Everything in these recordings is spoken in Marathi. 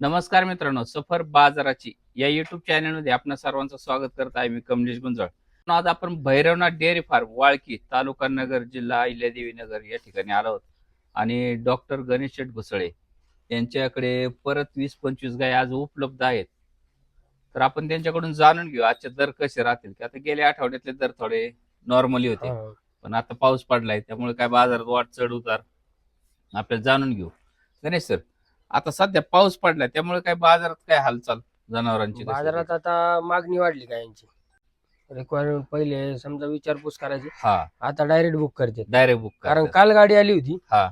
नमस्कार मित्रांनो सफर बाजाराची या युट्यूब चॅनलमध्ये आपणा सर्वांचं स्वागत करत आहे मी कमलेश गुंजाळ आज आपण भैरवनाथ डेअरी फार्म वाळकी तालुका नगर जिल्हा अहिल्यादेवी नगर या ठिकाणी आलो आहोत. आणि डॉक्टर गणेश शेठ घुसळे यांच्याकडे परत वीस पंचवीस गाय आज उपलब्ध आहेत. तर आपण त्यांच्याकडून जाणून घेऊ आजचे दर कसे राहतील? की आता गेल्या आठवड्यातले दर थोडे नॉर्मली होते. हा. पण आता पाऊस पडलाय त्यामुळे काय बाजारात वाट चढ उतार आपल्याला जाणून घेऊ. गणेश सर आता सध्या पाऊस पडलाय त्यामुळे काय बाजारात काय हालचाल जनावरांची? बाजारात आता मागणी वाढली गायांची रिक्वायरमेंट पहिले समजा विचारपूस करायची हा. आता डायरेक्ट बुक करते. डायरेक्ट बुक कारण काल गाडी आली होती हा.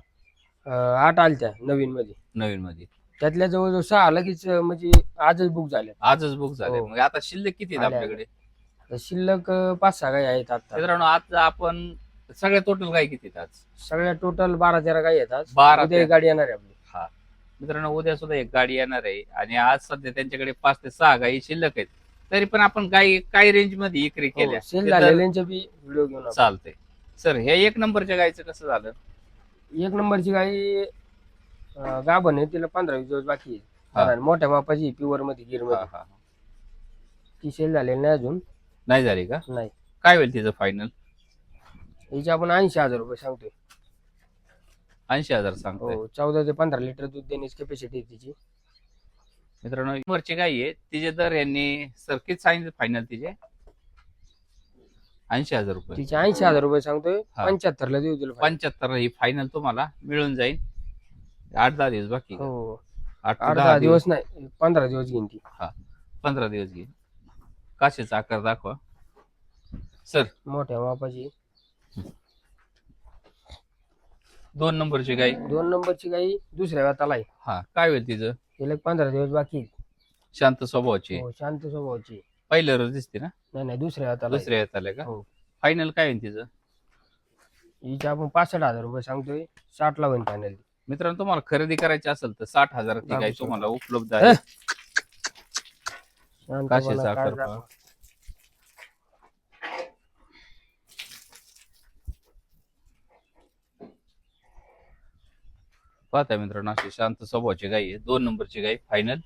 अं, आठ आलत्या नवीन मध्ये नवीन मध्ये त्यातल्या जवळजवळ सहा लगेच अं, म्हणजे आजच बुक झाल्या आजच बुक झाले. हो. मग आता शिल्लक किती आहेत आपल्याकडे? तर शिल्लक अं, पाच सहा गाई आहेत आता. मित्रांनो आज आपण सगळ्या टोटल गाय किती आहेत आज? सगळ्या टोटल बारा तेरा गाई येतात बारा उद्या तेरा. एक गाडी येणार आहे आपली. हा. मित्रांनो उद्या सुद्धा एक गाडी येणार आहे आणि आज सध्या त्यांच्याकडे पाच ते सहा गायी शिल्लक आहेत. तरी पण आपण गायी काही रेंजमध्ये विक्री केल्या. हो, सेल झालेल्यांचे बी व्हिडिओ घेऊन आपण. चालतंय. सर हे एक नंबरच्या गायचं कसं झालं? एक नंबरची गाई अं, गाभण आहे तिला पंधरा वीस दिवस बाकी हा. आहे मोठ्या मापाची प्युअरमध्ये गिर हा, मध्ये हा. ती सेल झालेली नाही अजून. नाही झाली का? नाही. काय होईल तिचं फायनल हिचे आपण ऐंशी हजार रुपये सांगतोय. ऐंशी हजार सांगतोय. हो चौदा ते पंधरा लिटर दूध देण्याची कॅपॅसिटी आहे तिची. मित्रांनो वरची गाय आहे. तिचे दर यांनी सर किती सांगितलं फायनल तिचे? ऐंशी हजार रुपये. तिचे ऐंशी हजार रुपये सांगतोय. हा. पंच्याहत्तर ला देऊ final. पंच्याहत्तर ही फायनल तुम्हाला मिळून जाईल. आठ दहा दिवस बाकी. हो. आठ ते दहा दिवस. दिवस नाही पंधरा दिवस घेईन ती. पंधरा दिवस घेईल काशीचा आकार दाखवा. सर. मोठ्या मापाची दोन नंबरची गाय दोन नंबरची गाई दुसऱ्या व्याताला आहे. हा काय होईल तिचं? तिला एक पंधरा दिवस बाकी. शांत स्वभावाची. हो शांत स्वभावाची. पहिल्या रोज दिसते ना? नाही नाही दुसऱ्या व्याताला आहे. दुसऱ्या येत आल्या का? हो. फायनल काय होईल तिचं? हिचे आपण पासष्ट हजार रुपये सांगतोय साठ ला होईल फायनल मित्रांनो तुम्हाला खरेदी करायची असेल तर साठ हजाराची गाय तुम्हाला उपलब्ध आहे. काशीचा आकार पहा. पाहता मित्रांनो अशी शांत स्वभावाची गाय आहे. दोन नंबरची गाय फायनल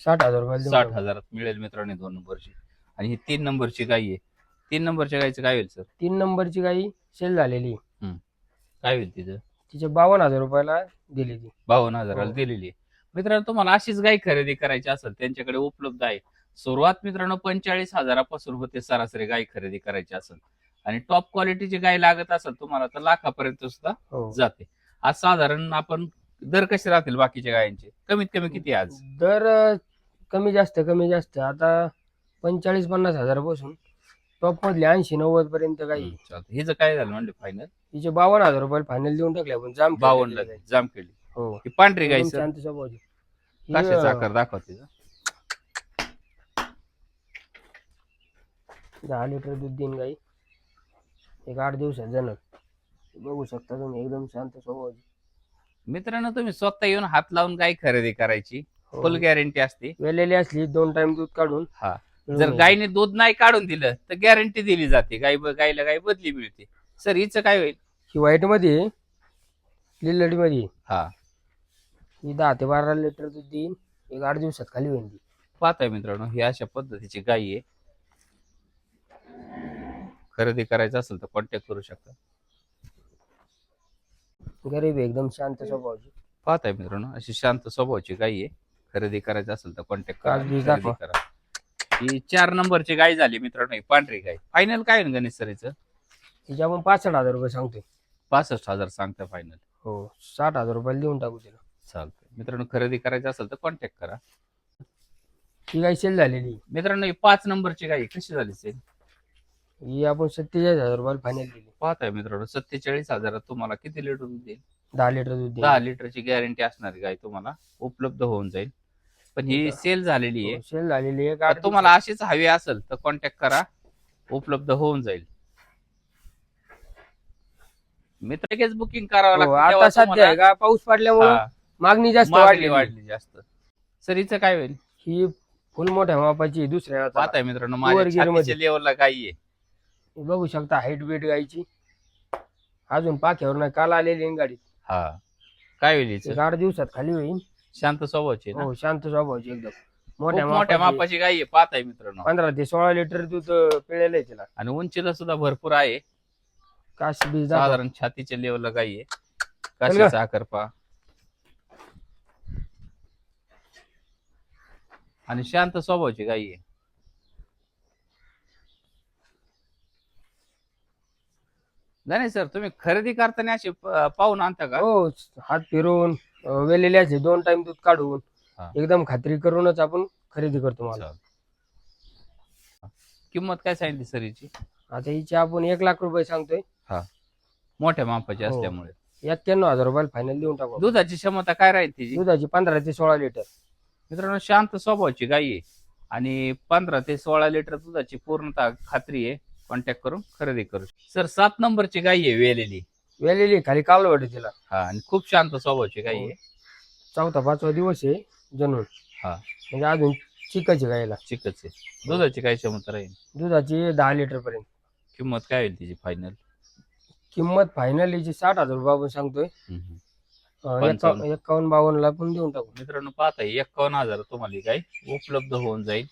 साठ हजार देऊन साठ टाकू. हजारात मिळेल मित्रांनो दोन नंबरची. आणि ही तीन नंबरची गाय आहे. तीन नंबरच्या गायचं काय होईल सर? तीन नंबरची गाई सेल झालेली. काय होईल तिचं? तिचे बावन्न हजार रुपयाला दिली ती. बावन्न हजाराला हो. दिलेली आहे. मित्रांनो तुम्हाला अशीच गाय खरेदी करायची असेल त्यांच्याकडे उपलब्ध आहे. सुरुवात मित्रांनो पंचेचाळीस हजारापासून होते सरासरी गाय खरेदी करायची असेल. आणि टॉप क्वालिटीची गाय लागत असेल तुम्हाला तर लाखापर्यंत सुद्धा हो. जाते. आज साधारण आपण दर कसे राहतील बाकीच्या गायांचे? कमीत कमी किती आज? दर अं, कमी जास्त कमी जास्त. आता पंचेचाळीस पन्नास हजारापासून टॉप मधले ऐंशी नव्वद पर्यंत काही चालतं हिचं काय झालं म्हणजे फायनल तिचे बावन्न हजार रुपये फायनल देऊन टाकले आपण जाम बावन्न गाई. जाम केली हो. ही पांढरी गाय एकदम शांत स्वभावाची. ही, कशाचा अं, आकार दाखवा तिचा दहा लिटर दूध देईन गाई. एक आठ दिवसात जाणार. बघू शकता तुम्ही एकदम शांत स्वभावाची मित्रांनो तुम्ही स्वतः येऊन हात लावून गाय खरेदी करायची. हो. फुल गॅरंटी असते. वेलेली असली दोन टाइम दूध काढून. हा. पिळून जर. गायने दूध नाही काढून दिलं तर गॅरंटी दिली जाते. गाय गायला गाय बदली मिळते. सर हिचं काय होईल? ही व्हाईटमध्ये लिलडी मध्ये. हा. ही दहा ते बारा लिटर दूध देईन. एक आठ दिवसात खाली होईल ती पाहताय मित्रांनो ही अशा पद्धतीची गाय आहे. खरेदी करायचं असेल तर कॉन्टॅक्ट करू शकता. गरीब आहे, एकदम शांत स्वभावाची. पाहताय मित्रांनो अशी शांत स्वभावाची गाय आहे. खरेदी करायचं असेल तर कॉन्टॅक्ट करा खरेदी दाखवा. करा. ही चार नंबरची गाय झाली मित्रांनो ही पांढरी गाय फायनल काय होईल गणेश सरीचं? तिचे आपण पासष्ट हजार रुपये सांगतोय. पासष्ट हजार सांगता फायनल हो साठ हजार रुपयाला देऊन टाकू तिला. चालतंय. मित्रांनो खरेदी करायचं असेल तर कॉन्टॅक्ट करा. ही गाय सेल झालेली. मित्रांनो ही पाच नंबरची गाय कशी झाली सेल? ही आपण सत्तेचाळीस हजार रुपयाला फायनल दिली पाहताय मित्रांनो सत्तेचाळीस हजारात तुम्हाला किती लिटर दूध देईल? दहा लिटर दूध दहा लिटरची गॅरंटी असणारी गाय तुम्हाला? उपलब्ध होऊन जाईल. पण ही सेल झालेली आहे. हो, सेल झालेली आहे. तर तुम्हाला अशीच हवी असेल तर कॉन्टॅक्ट करा. उपलब्ध होऊन जाईल. मित्र लगेच बुकिंग करावं. हो, लागतं. आता सध्या तुम्हाला- आहे का? पाऊस पडल्यामुळे हा, मागणी जास्त मागणी वाढली वाढली जास्त. सर हिचं काय होईल? ही फुल मोठ्या मापाची दुसऱ्या. पाहताय मित्रांनो वर माझ्या गिरमध्ये. छातीच्या लेवलला गाई आहे. हे बघू शकता हाईट बीट गायची. अजून पाख्यावर नाही काल आलेली आहे गाडीत. हा. काय होईल एक हिचं आठ दिवसात खाली होईल. शांत स्वभावची ना? हो शांत स्वभावाची एकदम. खूप मोठ्या मोठ्या मापाची. मापाची गाई आहे पाहताय मित्रांनो. पंधरा ते सोळा लिटर दूध अं, आहे तिला. आणि उंचीला सुद्धा भरपूर आहे. काश बीज दाखव. साधारण छातीच्या लेवलला गाई आहे. काशीचा आकार पहा. आणि शांत स्वभावची गाई आहे. नाही नाही सर तुम्ही खरेदी करताना प- पाहून आणता का? हो हात फिरवून अं, वेलेले असे दोन टाइम दूध काढून हा. एकदम खात्री करूनच आपण खरेदी करतो मला. चालेल. किंमत काय सांगितली सर हिची? आता हिचे आपण एक लाख रुपये सांगतोय. मोठ्या मापाची हो. असल्यामुळे. एक्क्याण्णव हजार रुपयाला फायनल देऊन टाकू आपण. दुधाची क्षमता काय राहील तिची? दुधाची पंधरा ते सोळा लिटर. मित्रांनो शांत स्वभावाची गाई आहे आणि पंधरा ते सोळा लिटर दुधाची पूर्णतः खात्री आहे. कॉन्टॅक्ट करून खरेदी करू. सर सात नंबरची गाई आहे वेलेली. वेलेली खाली कालवड आहे तिला. हा आणि खूप शांत स्वभावाची गाई आहे. चौथा पाचवा दिवस आहे जणून हा. म्हणजे अजून चिकाची गायला चिकच आहे दुधाची काय क्षमता राहील दुधाची दहा लिटर पर्यंत किंमत काय होईल तिची फायनल किंमत फायनल हिची साठ हजार रुपये आपण सांगतोय. पंचावन्न. एक्का- एक्कावन्न बावन्न ला पण देऊन टाकू. मित्रांनो पाहता एक्कावन्न हजार तुम्हाला ही गाय उपलब्ध होऊन जाईल.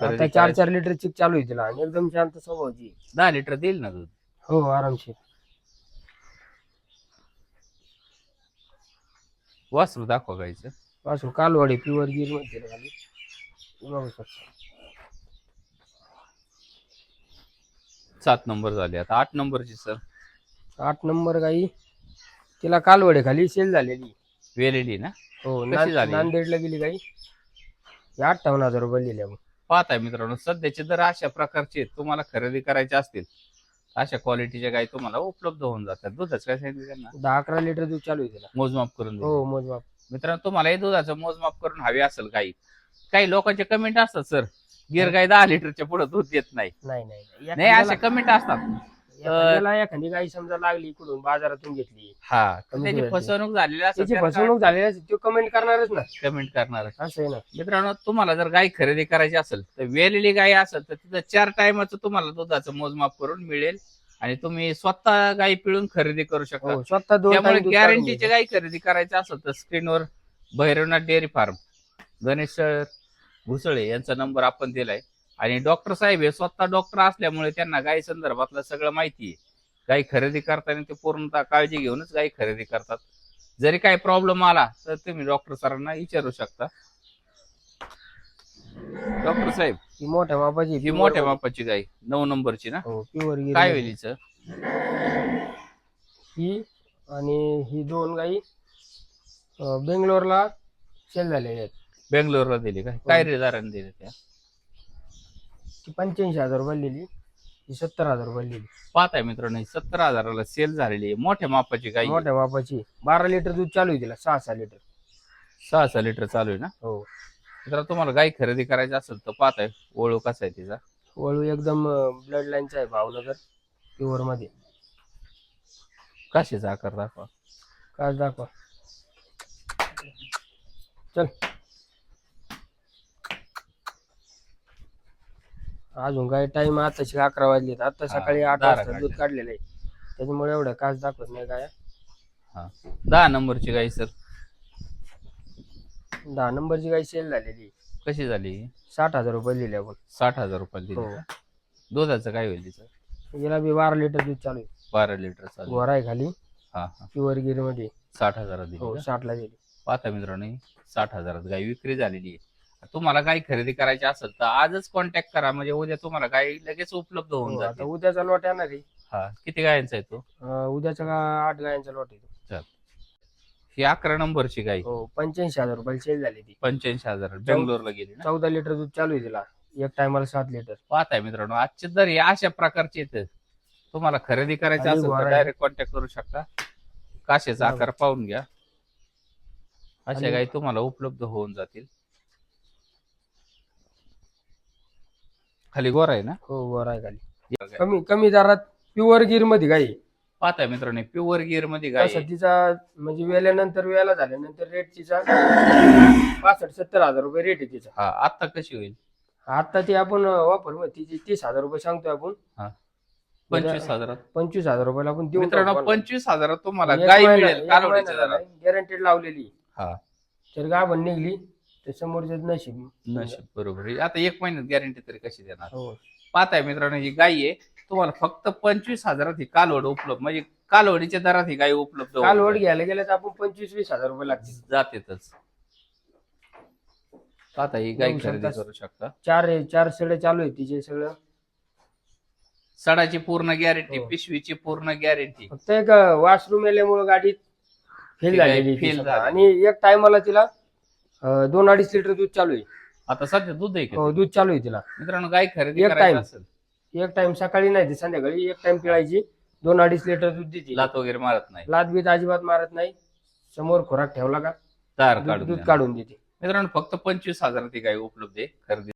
आता चार. चार लिटर चिक चालू आहे तिला. आणि एकदम शांत स्वभावाची दहा लिटर देईल ना दूध? हो आरामशीर. वासरू दाखवा गायचं पासून कालवाडी प्युअर गिरमध्ये तिला खाली. बघू शकता. सात नंबर झाले आता. आठ नंबरची सर. आठ नंबर गाई. तिला कालवडे खाली सेल झालेली. वेलेली ना? हो झाली? नांदेडला गेली गाई. ही अठ्ठावन्न हजार रुपये दिले आपण. पाहताय मित्रांनो सध्याचे दर अशा प्रकारचे. तुम्हाला खरेदी करायचे असतील अशा क्वालिटीच्या गाई तुम्हाला उपलब्ध होऊन जातात. दुधाचं काय सांगितलं त्यांना? दहा अकरा लिटर दूध चालू आहे तिला मोजमाप करून हो. मोजमाप. मित्रांनो तुम्हाला हे दुधाचं मोजमाप करून हवे असेल गाई. काही लोकांचे कमेंट असतात सर गिर गाय दहा लिटरच्या पुढे दूध देत नाही. नाही नाही नाही. नाही असे एखाद्याला- कमेंट असतात. एखाद्याला एखादी गाई समजा लागली इकडून बाजारातून घेतली हा. त्याची. फसवणूक झालेली त्याची असेल फसवणूक झालेली असते. तो कमेंट करणारच ना. कमेंट करणार असं आहे ना. मित्रांनो तुम्हाला जर गाय खरेदी करायची असेल तर वेलेली गाय असेल तर तिथं चार टायमाचं तुम्हाला दुधाचं मोजमाप करून मिळेल. आणि तुम्ही स्वतः गाय पिळून खरेदी करू शकता. हो स्वतः दोन त्यामुळे time दूध काढून गॅरंटीची. गाय खरेदी करायची असेल तर स्क्रीनवर Bhairavnath dairy farm. Ganesh sir Bhusale यांचा नंबर आपण दिलाय. आणि डॉक्टर साहेब हे स्वतः डॉक्टर असल्यामुळे त्यांना गाय संदर्भातलं सगळं माहिती आहे. गाय खरेदी करताना ते पूर्णतः काळजी घेऊनच गाय खरेदी करतात. जरी काही प्रॉब्लेम आला तर तुम्ही डॉक्टर सरांना विचारू शकता. डॉक्टर साहेब ही मोठ्या मापाची ही मोठ्या मापाची गाय नऊ नंबरची ना? हो प्युअर गिर काय हिचं ही आणि ही दोन गाई बेंगलोरला सेल झालेल्या आहेत. बेंगलोरला दिली काय काय रेदाराने दिली त्या? ती पंच्याऐंशी हजार रुपये लिहिली. ही सत्तर हजार रुपये लिहिली. पाहताय मित्रांनो सत्तर हजाराला सेल झालेली आहे. मोठ्या मापाची गाई आहे. मोठ्या मापाची. बारा लिटर दूध चालू आहे तिला सहा सहा लिटर. सहा सहा लिटर चालू आहे ना? हो. मित्रांनो तुम्हाला गाई खरेदी करायची असेल तर पाहताय ओळख कसा आहे तिचा? वळू एकदम ब्लड लाईनचा आहे भावनगर प्युअरमध्ये. काशीचा आकार दाखवा? काय दाखवा? चल. अजून काय टाइम आताशी अकरा वाजलेत. आता सकाळी आठ दारा वाजता दूध काढले. काढलेलं आहे. त्याच्यामुळे एवढं काच दाखवत नाही काय हा. दहा नंबरची गाई सर. दहा नंबरची गाई सेल झालेली आहे. कशी झाली? साठ हजार रुपये दिले आपण. साठ हजार रुपयाला दिली हो. दुधाचं काय होईल तिचं? याला बी बारा लिटर दूध चालू आहे. बारा लिटर चालू गोरा आहे खाली. हा हा. प्युअर गिरमध्ये साठ हजार दिली हो का? साठला दिली. पाहता मित्रांनो ही साठ हजारात गाय विक्री झालेली आहे. तुम्हाला गाय खरेदी करायची असेल तर आजच कॉन्टॅक्ट करा. म्हणजे उद्या तुम्हाला गाय लगेच उपलब्ध होऊन हो, आता जाते उद्याचा लॉट येणार आहे. हा किती गायांचा आहे तो? अं, उद्याचा आठ गायांचा लॉट आहे ही अकरा नंबरची गाय. हो पंच्याऐंशी हजार रुपये सेल झाली ती. पंच्याऐंशी हजार. बेंगलोरला गेली ना? चौदा लिटर दूध चालू आहे तिला. एक टायमाला सात लिटर. पाहताय मित्रांनो आजचे दर हे अशा प्रकारचे येतात तुम्हाला खरेदी करायची आणि असेल तर आहे. डायरेक्ट कॉन्टॅक्ट करू शकता. काशेचा आकार पाहून घ्या. अशा आणि- गाई तुम्हाला उपलब्ध होऊन जातील. खाली गोरा आहे ना? हो वर आहे खाली. कमी कमी दरात प्युअर गिरमध्ये गाई. पाहताय मित्रांनो प्युअर गिअरमध्ये गाय तसं तिचा म्हणजे वेल्यानंतर वेला झाल्यानंतर रेट तिचा पासष्ट सत्तर हजार रुपये रेट आहे तिचा. हा आता कशी होईल? आता ती आपण वापर मग तिची तीस हजार रुपये सांगतोय आपण. हा. पंचवीस हजारात. पंचवीस हजार रुपयाला आपण देऊन मित्रांनो पंचवीस हजारात तुम्हाला गाय मिळेल कालवडीच्या दरात. गॅरंटेड लावलेली. हा. तर गाभण निघली. समोरच्याच नशीब नशीब बरोबर आहे. आता एक महिन्यात गॅरंटी तरी कशी देणार हो पाहताय मित्रांनो ही गाय आहे तुम्हाला फक्त पंचवीस हजारात ही कालवड उपलब्ध म्हणजे कालवडीच्या दरात ही गाय उपलब्ध काल वड घ्यायला गेलं तर आपण पंचवीस वीस हजार रुपये लागतील जातेच पाहता ही गाय बघू खरेदी शकता. करू शकता चार चार शेड चालू आहे तिचे सगळं सडाची पूर्ण गॅरंटी हो. पिशवीची पूर्ण गॅरंटी फक्त एक वॉशरूम आल्यामुळे गाडीत फेल ती झालेली सध्या. झाली. आणि एक टायमाला तिला अं, दोन अडीच लिटर दूध चालू आहे. आता सध्या दूध आहे का हो, दूध चालू आहे तिला. मित्रांनो गाय खरेदी एक करायची time. असेल. एक टाइम सकाळी नाही ते संध्याकाळी एक टाइम पिळायची. दोन अडीच लिटर दूध देते. लात वगैरे मारत नाही. लात बीत अजिबात मारत नाही. समोर खोराक ठेवला का? तार दूध काढून दूध देणार. काढून देते. मित्रांनो फक्त पंचवीस हजारात ही गाय उपलब्ध आहे खरेदी.